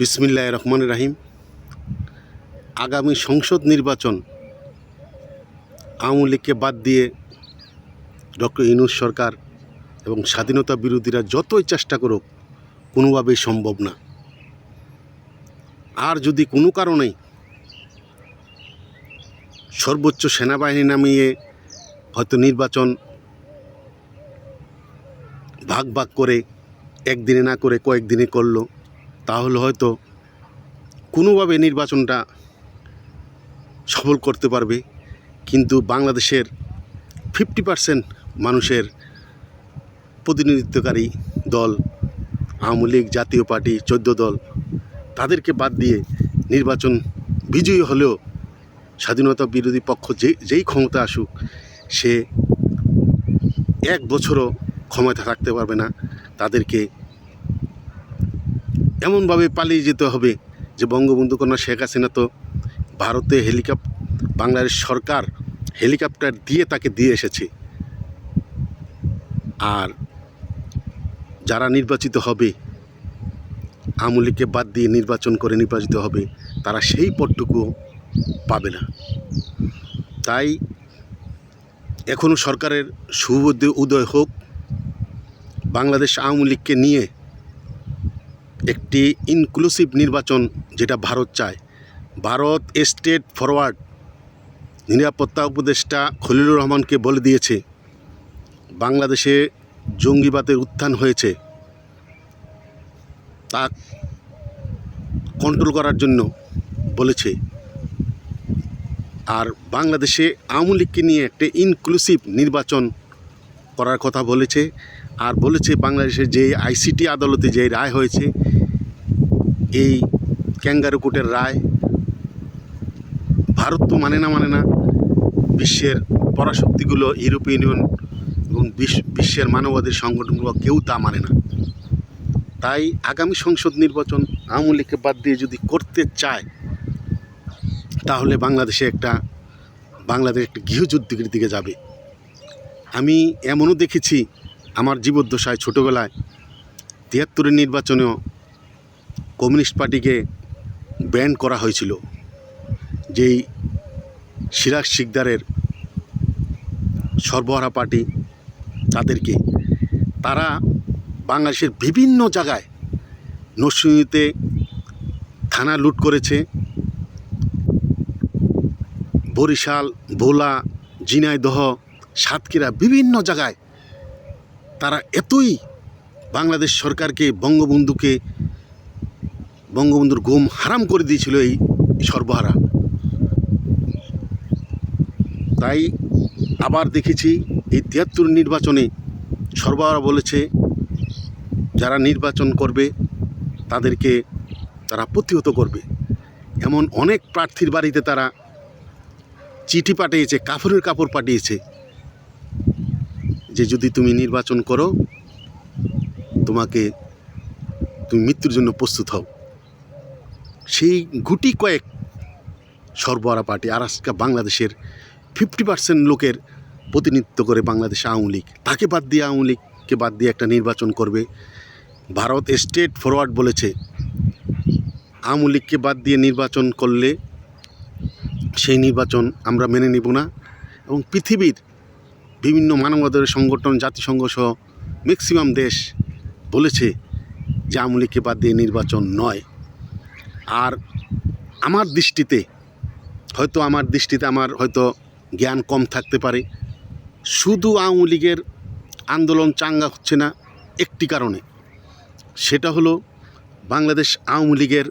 বিসমিল্লাহ রহমান রাহিম। আগামী সংসদ নির্বাচন আওয়ামী লীগকে বাদ দিয়ে ডক্টর ইনুস সরকার এবং স্বাধীনতা বিরোধীরা যতই চেষ্টা করুক, কোনোভাবেই সম্ভব না। আর যদি কোনো কারণেই সর্বোচ্চ সেনাবাহিনী নামিয়ে হয়তো নির্বাচন ভাগ ভাগ করে, একদিনে না করে কয়েকদিনে করল তাহলে হয়তো কোনোভাবে নির্বাচনটা সফল করতে পারবে। কিন্তু বাংলাদেশের ফিফটি পার্সেন্ট মানুষের প্রতিনিধিত্বকারী দল, আওয়ামী লীগ, জাতীয় পার্টি, চোদ্দ দল, তাদেরকে বাদ দিয়ে নির্বাচন বিজয়ী হলেও স্বাধীনতা বিরোধী পক্ষ যে, যেই ক্ষমতা আসুক, সে এক বছরও ক্ষমতা থাকতে পারবে না। তাদেরকে এমনভাবে পালিয়ে যেতে হবে যে বঙ্গবন্ধু কন্যা শেখ হাসিনা তো ভারতে হেলিকপ, বাংলাদেশ সরকার হেলিকপ্টার দিয়ে তাকে দিয়ে এসেছে। আর যারা নির্বাচিত হবে, আওয়ামী লীগকে বাদ দিয়ে নির্বাচন করে নির্বাচিত হবে, তারা সেই পদটুকু পাবে না। তাই এখনও সরকারের সুবুদ্ধি উদয় হোক, বাংলাদেশ আওয়ামী লীগকে নিয়ে একটি ইনক্লুসিভ নির্বাচন যেটা ভারত চায়। ভারত স্টেট ফরওয়ার্ড নিরাপত্তা উপদেষ্টা খলিলুর রহমানকে বলে দিয়েছে, বাংলাদেশে জঙ্গিবাদের উত্থান হয়েছে। তা কন্ট্রোল করার জন্য বলেছে। আর বাংলাদেশে আওয়ামী লীগকে নিয়ে একটা ইনক্লুসিভ নির্বাচন করার কথা বলেছে। আর বলেছে বাংলাদেশের যে আইসিটি আদালতে যে রায় হয়েছে, এই ক্যাঙ্গারু কোর্টের রায় ভারত তো মানে না মানে না, বিশ্বের পরাশক্তিগুলো ইউরোপিয়ান ইউনিয়ন এবং বিশ্ব বিশ্বের মানবাধিকার সংগঠনগুলো কেউ তা মানে না। তাই আগামী সংসদ নির্বাচন আওয়ামী লীগকে বাদ দিয়ে যদি করতে চায়, তাহলে বাংলাদেশে একটা বাংলাদেশ একটা গৃহযুদ্ধের দিকে যাবে। আমি এমনও দেখেছি আমার জীবদ্দশায় ছোটোবেলায় তিয়াত্তরের নির্বাচনেও কমিউনিস্ট পার্টিকে ব্যান করা হয়েছিল, যেই সিরাজ শিকদারের সর্বহারা পার্টি তাদেরকে। তারা বাংলাদেশের বিভিন্ন জায়গায় নরসিংদীতে থানা লুট করেছে। বরিশাল, ভোলা, ঝিনাইদহ সাতক্ষীরা বিভিন্ন জায়গায় তারা এতই বাংলাদেশ সরকারকে বঙ্গবন্ধুকে বঙ্গবন্ধুর ঘুম হারাম করে দিয়েছিল এই সর্বহারা তাই আবার দেখেছি এই তিয়াত্তর নির্বাচনে সর্বহারা বলেছে, যারা নির্বাচন করবে তাদেরকে তারা প্রতিহত করবে। এমন অনেক প্রার্থীর বাড়িতে তারা চিঠি পাঠিয়েছে কাপড়ের কাপড় পাঠিয়েছে। যে যদি তুমি নির্বাচন করো, তোমাকে তুমি মৃত্যুর জন্য প্রস্তুত হও। সেই গুটি কয়েক সর্বহারা পার্টি আর আজকে বাংলাদেশের ফিফটি পার্সেন্ট লোকের প্রতিনিধিত্ব করে বাংলাদেশ আওয়ামী লীগ। তাকে বাদ দিয়ে আওয়ামী লীগকে বাদ দিয়ে একটা নির্বাচন করবে। ভারত স্টেট ফরওয়ার্ড বলেছে, আওয়ামী লীগকে বাদ দিয়ে নির্বাচন করলে সেই নির্বাচন আমরা মেনে নেব না এবং পৃথিবীর বিভিন্ন মানবাধিকার সংগঠন, জাতিসংঘ সহ ম্যাক্সিমাম দেশ বলেছে যে আওয়ামী লীগকে বাদ দিয়ে নির্বাচন নয়। আর আমার দৃষ্টিতে, হয়তো আমার দৃষ্টিতে আমার হয়তো জ্ঞান কম থাকতে পারে, শুধু আওয়ামী লীগের আন্দোলন চাঙ্গা হচ্ছে না একটি কারণে। সেটা হলো বাংলাদেশ আওয়ামী লীগের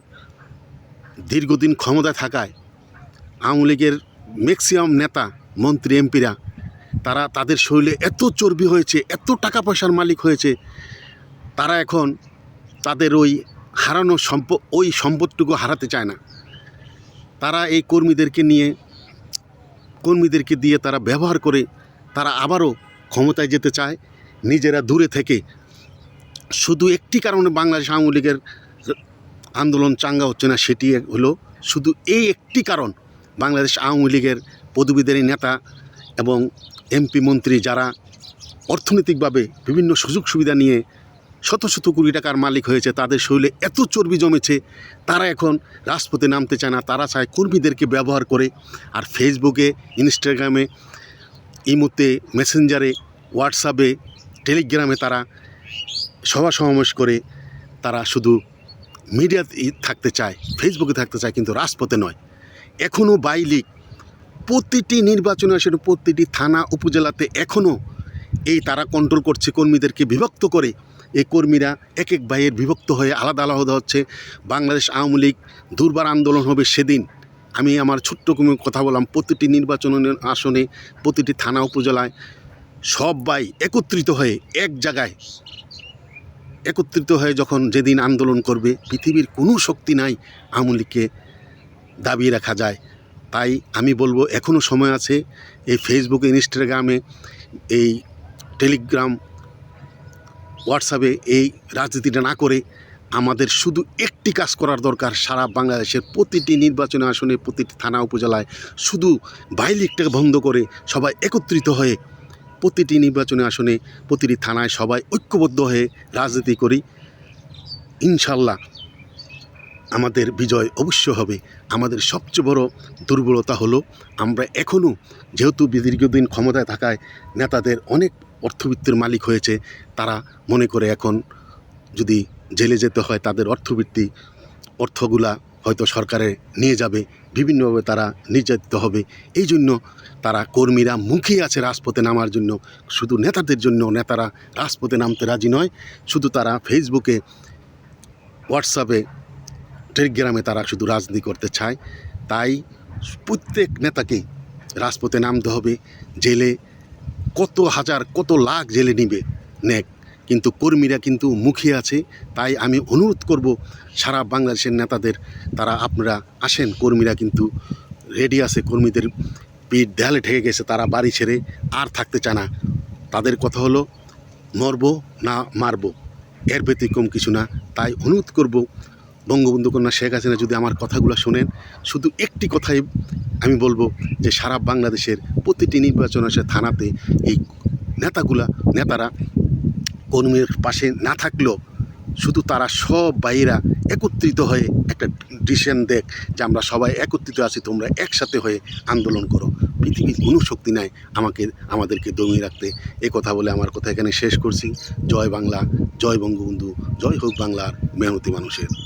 দীর্ঘদিন ক্ষমতা থাকায় আওয়ামী লীগের ম্যাক্সিমাম নেতা, মন্ত্রী, এমপিরা তারা তাদের শরীরে এত চর্বি হয়েছে, এত টাকা পয়সার মালিক হয়েছে, তারা এখন তাদের ওই হারানো সম্প, ওই সম্পদটুকু হারাতে চায় না। তারা এই কর্মীদেরকে নিয়ে, কর্মীদেরকে দিয়ে তারা ব্যবহার করে তারা আবারও ক্ষমতায় যেতে চায়, নিজেরা দূরে থেকে। শুধু একটি কারণে বাংলাদেশ আওয়ামী লীগের আন্দোলন চাঙ্গা হচ্ছে না, সেটি হলো শুধু এই একটি কারণ, বাংলাদেশ আওয়ামী লীগের পদবীদের নেতা এবং এমপি মন্ত্রী যারা অর্থনৈতিকভাবে বিভিন্ন সুযোগ সুবিধা নিয়ে শত শত কোটি টাকার মালিক হয়েছে, তাদের শরীরে এত চর্বি জমেছে, তারা এখন রাজপথে নামতে চায় না, তারা চায় কর্মীদেরকে ব্যবহার করে। আর ফেসবুকে ইনস্টাগ্রামে ইমুতে মেসেঞ্জারে হোয়াটসঅ্যাপে টেলিগ্রামে তারা সভা সমাবেশ করে তারা শুধু মিডিয়াতে থাকতে চায় ফেসবুকে থাকতে চায়, কিন্তু রাজপথে নয়। এখনও বাই লিগ প্রতিটি নির্বাচনে আসলে প্রতিটি থানা উপজেলাতে এখনও এই তারা কন্ট্রোল করছে, কর্মীদেরকে বিভক্ত করে। এই কর্মীরা এক এক ভাইয়ের বিভক্ত হয়ে আলাদা আলাদা হচ্ছে। বাংলাদেশ আওয়ামী লীগ দুর্বার আন্দোলন হবে সেদিন। আমি আমার ছোট্ট কমে কথা বললাম, প্রতিটি নির্বাচন আসনে, প্রতিটি থানা উপজেলায় সব ভাই একত্রিত হয়ে এক জায়গায় একত্রিত হয়ে যখন যেদিন আন্দোলন করবে, পৃথিবীর কোনো শক্তি নাই আওয়ামী লীগকে দাবিয়ে রাখা যায়। তাই আমি বলব এখনও সময় আছে এই ফেসবুকে ইনস্টাগ্রামে এই টেলিগ্রাম হোয়াটসঅ্যাপে এই রাজনীতিটা না করে আমাদের শুধু একটি কাজ করার দরকার সারা বাংলাদেশের প্রতিটি নির্বাচনী আসনে, প্রতিটি থানা উপজেলায় শুধু বাইলিকটাকে বন্ধ করে সবাই একত্রিত হয়ে প্রতিটি নির্বাচনী আসনে, প্রতিটি থানায় সবাই ঐক্যবদ্ধ হয়ে রাজনীতি করি। ইনশাল্লাহ আমাদের বিজয় অবশ্য হবে। আমাদের সবচেয়ে বড় দুর্বলতা হলো, আমরা এখনও যেহেতু দীর্ঘদিন ক্ষমতায় থাকায় নেতাদের অনেক অর্থবৃত্তির মালিক হয়েছে, তারা মনে করে এখন যদি জেলে যেতে হয়, তাদের অর্থবৃত্তি অর্থগুলা হয়তো সরকারে নিয়ে যাবে, বিভিন্নভাবে তারা নির্যাতিত হবে। এই জন্য তারা কর্মীরা মুখিয়ে আছে রাজপথে নামার জন্য। শুধু নেতাদের জন্য নেতারা রাজপথে নামতে রাজি নয়, শুধু তারা ফেসবুকে হোয়াটসঅ্যাপে টেলিগ্রামে তারা শুধু রাজনীতি করতে চায়। তাই প্রত্যেক নেতাকেই রাজপথে নামতে হবে, জেলে কত হাজার, কত লাখ জেলে নিবে নেক। কিন্তু কর্মীরা কিন্তু মুখিয়ে আছে। তাই আমি অনুরোধ করব, সারা বাংলাদেশের নেতাদের, তারা আপনারা আসেন, কর্মীরা কিন্তু রেডি আছে, কর্মীদের পিঠ দেয়ালে ঠেকে গেছে, তারা বাড়ি ছেড়ে আর থাকতে চায় না। তাদের কথা হলো, মরবো না মারবো, এর ব্যতিক্রম কিছু না। তাই অনুরোধ করব বঙ্গবন্ধু কন্যা শেখ হাসিনা যদি আমার কথাগুলো শোনেন, শুধু একটি কথাই আমি বলব যে সারা বাংলাদেশের প্রতিটি নির্বাচন আসে থানাতে এই নেতাগুলা, নেতারা কর্মীর পাশে না থাকলেও শুধু তারা সব বাইরা একত্রিত হয়ে একটা ডিসিশন দেখ যে আমরা সবাই একত্রিত আছি, তোমরা একসাথে হয়ে আন্দোলন করো। পৃথিবীর কোনো শক্তি নাই আমাকে, আমাদেরকে দমিয়ে রাখতে। এ কথা বলে আমার কথা এখানে শেষ করছি। জয় বাংলা, জয় বঙ্গবন্ধু, জয় হোক বাংলার মেহনতি মানুষের।